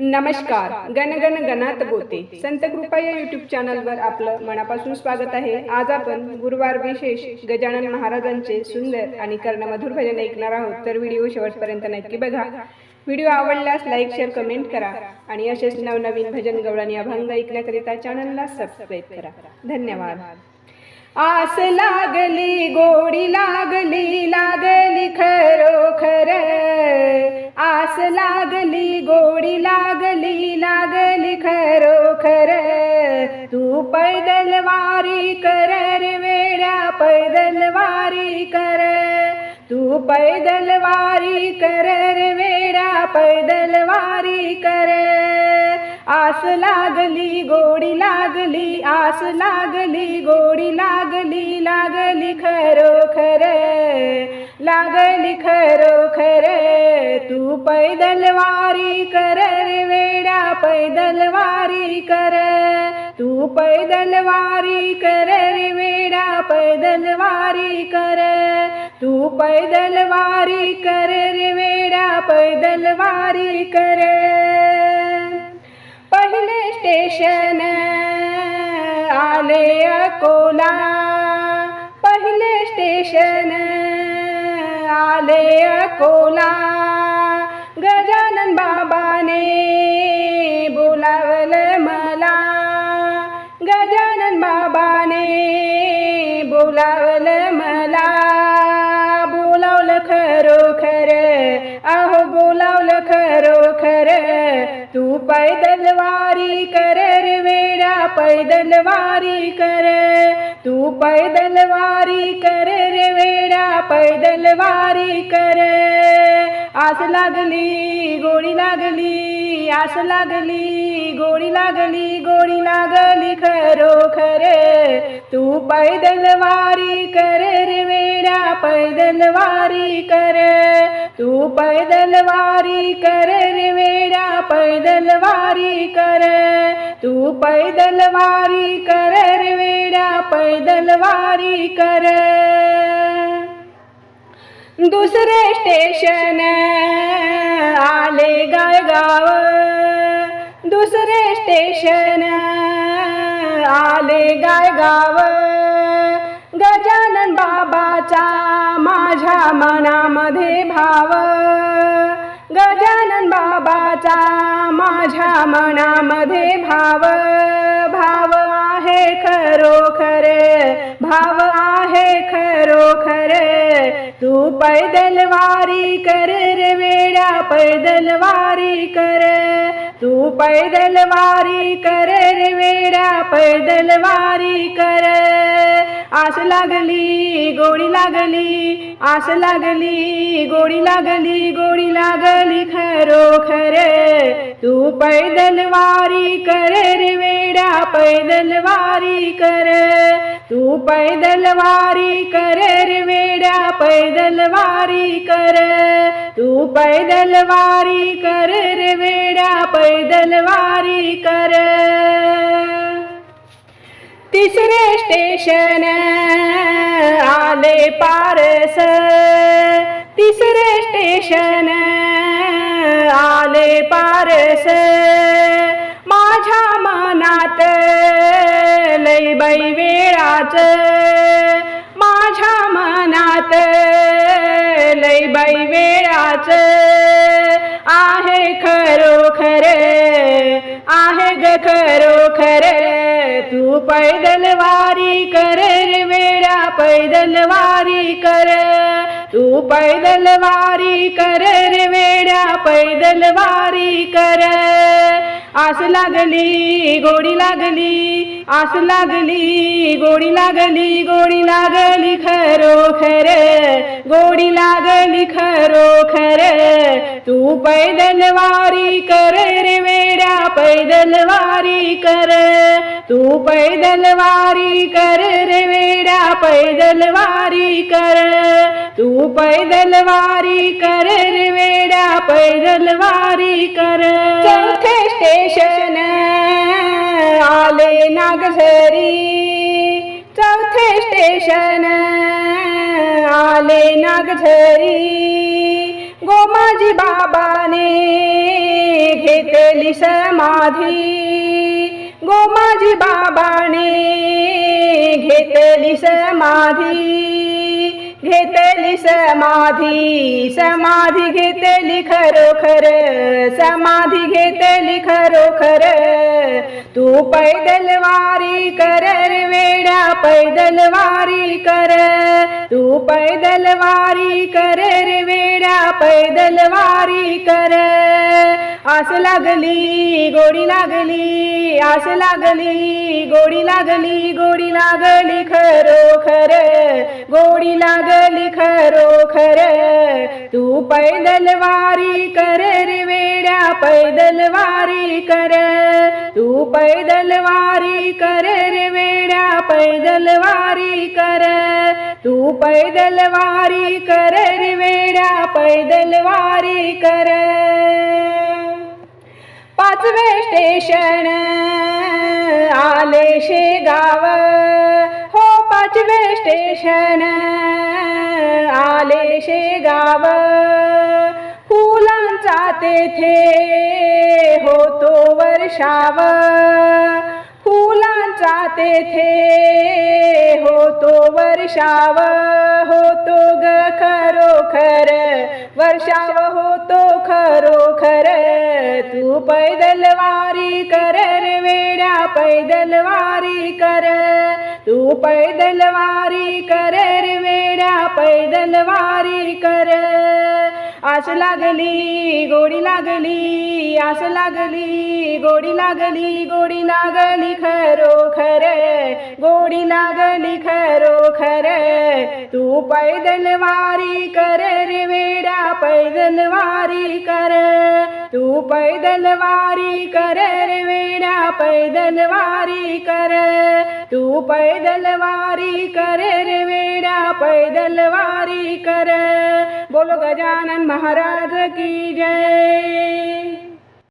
नमस्कार. गण गण गणात बोते संत कृपा या युट्यूब चॅनलवर आपलं मनापासून स्वागत आहे. आज आपण गुरुवार विशेष गजानन महाराजांचे सुंदर आणि कर्णमधुर भजन ऐकणार आहोत. तर व्हिडिओ शेवटपर्यंत नक्की बघा. व्हिडिओ आवडल्यास लाईक शेअर कमेंट करा आणि असेच नवनवीन भजन गवळणी अभंग ऐकण्याकरिता चॅनलला सबस्क्राईब करा. धन्यवाद. आस लागली गोडी लागली लागली खरोखर. पैदल वारी कर रे वेड्या पैदल वारी कर. तू पैदल वारी कर रे वेड्या पैदल वारी कर. आस लागली गोडी लागली आस लागली गोडी लागली लागली खरोखर. लागली खरोखर. तू पैदल वारी कर रे वेड्या पैदल वारी कर. तू पैदल वारी कर रे वेडा पैदल वारी कर. तू पैदल वारी कर रे वेडा पैदल वारी कर. पहिले स्टेशन आले अकोला. पहिले स्टेशन आले अकोला. गजानन बाबाने खर. अहो बोलावलं खरो खर. तू पैदल वारी कर रे वेड्या पैदल वारी कर तू पैदल वारी कर रे वेड्या पैदल वारी कर आस लागली गोडी लागली आस लागली गोडी लागली गोडी लागली खरो खरोखर तू पैदल वारी कर रे वेड्या पैदल वारी कर तू पैदल वारी कर रे वेड्या पैदल वारी कर. तू पैदल वारी कर रे वेड्या पैदल वारी कर. दुसरे स्टेशन आले गायगाव. दुसरे स्टेशन आले गायगाव. बाबाचा माझ्या मनामध्ये भाव. गजानन बाबाचा माझ्या मनामध्ये भाव. भाव आहे खरोखर भाव आहे खरोखर. तू पैदल वारी कर रे वेड्या पैदल वारी कर. तू पैदल वारी कर रे वेड्या पैदल वारी कर. आस लागली गोडी लागली आस लागली गोडी लागली गोडी लागली खरो खरोखर. तू पैदल वारी कर रे वेड्या पैदल वारी कर. तू पैदल वारी कर रे वेड्या पैदल वारी कर. तू पैदल वारी कर रे वेड्या पैदल वारी कर. तिसरे स्टेशन आले पारस. तिसरे स्टेशन आले पारस. माझ्या मनात लई बाई वेळाच. माझ्या मनात वेळाच आहे खरोखर आहे ग खरोखर तू पैदल वारी कर रे वेळा पैदल वारी कर. तू पैदल वारी कर रे वेळा पैदल वारी कर. आस लागली गोडी लागली आस लागली गोडी लागली गोडी लागली खरोखर गोडी लागली खरो खर. तू पैदल वारी कर रे वेड्या पैदल वारी कर. तू पैदल वारी कर रे वेड्या पैदल वारी कर. तू पैदल वारी कर रे वेड्या पैदल वारी कर. स्टेशन आले नागझरी. चौथे स्टेशन आले नागझरी. गोमाजी बाबाने घेतली घेतली समाधी. गोमाजी बाबाने घेतली समाधी. घेतली समाधी समाधी घेतली खरोखर समाधी घेतली खरोखर. तू पैदल वारी कर वेड्या पैदल वारी कर. तू पैदल वारी कर वेड्या पैदल वारी कर. आस लागली गोडी लागली आस लागली गोडी लागली गोडी लागली खरो खर गोडी लागली खरो खर. तू पैदल वारी कर रे वेड्या पैदल वारी कर. तू पैदल वारी कर रे वेड्या पैदल वारी कर. तू पैदल वारी कर रे वेड्या पैदल वारी कर. पाचवे स्टेशन. आले शेगाव हो पाचवे स्टेशन. आले शेगाव फुलांचा तेथे होतो वर्षाव. फुलांचा तेथे होतो वर्षाव. होतो ग खरोखर. वर्षाव होतो खरोखर. तू पैदल वारी कर रे वेड्या पैदल वारी कर। तू पैदल वारी कर रे वेड्या पैदल वारी कर। आस लागली गोडी लागली आस लागली गोडी लागली गोडी लागली खरोखर गोडी लागली खरोखर तू पैदल वारी कर रे वेड्या पैदल वारी कर. तू पैदल वारी कर पैदल वारी कर. तू पैदल वारी कर रे वेड्या पैदल वारी कर. बोलो गजानन महाराज की जय.